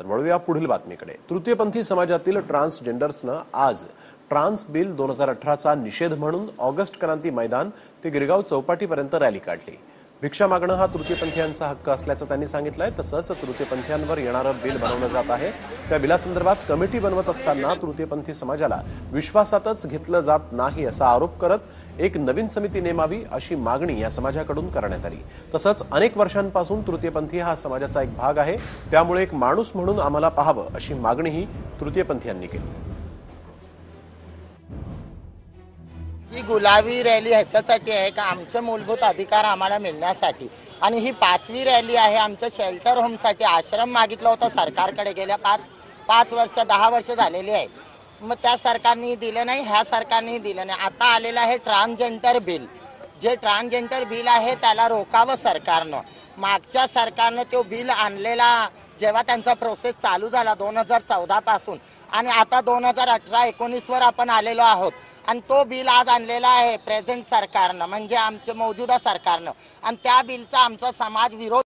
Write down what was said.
तर वळूया पुढील बातमीकडे. तृतीयपंथी समाजातील ट्रान्सजेंडर्सनं आज ट्रान्स बिल दोन हजार अठराचा निषेध म्हणून ऑगस्ट क्रांती मैदान ते गिरगाव चौपाटीपर्यंत रॅली काढली. भिक्षा मागणं हा तृतीयपंथीयांचा हक्क असल्याचं त्यांनी सांगितलंय. तसंच तृतीयपंथीयांवर येणारं बिल बनवलं जात आहे. त्या बिलासंदर्भात कमिटी बनवत असताना तृतीयपंथी समाजाला विश्वासातच घेतलं जात नाही असा आरोप करत एक नवीन समिती नेमावी अशी मागणी या समाजाकडून करण्यात आली. तसंच अनेक वर्षांपासून तृतीयपंथी हा समाजाचा एक भाग आहे. त्यामुळे एक माणूस म्हणून आम्हाला पाहावं अशी मागणीही तृतीयपंथीयांनी केली. ही गुलाबी रॅली ह्याच्यासाठी आहे का? आमचे मूलभूत अधिकार आम्हाला मिळण्यासाठी. आणि ही पाचवी रॅली आहे आमच्या शेल्टर होमसाठी आश्रम मागितला होता सरकारकडे गेल्या पाच पाच वर्ष दहा वर्ष झालेली आहे. मग त्या सरकारने दिलं नाही ह्या सरकारने दिलं नाही. आता आलेलं आहे ट्रान्सजेंडर बिल. जे ट्रान्सजेंडर बिल आहे त्याला रोकावं सरकारनं. मागच्या सरकारनं तो बिल आणलेला जेव्हा त्यांचा प्रोसेस चालू झाला दोन हजार चौदापासून आणि आता दोन हजार अठरा एकोणीसवर आपण आलेलो आहोत. आणि तो बिल आज आणलेला आहे प्रेझेंट सरकारनं म्हणजे आमच्या मौजूदा सरकारनं. आणि त्या बिलचा आमचा समाज विरोध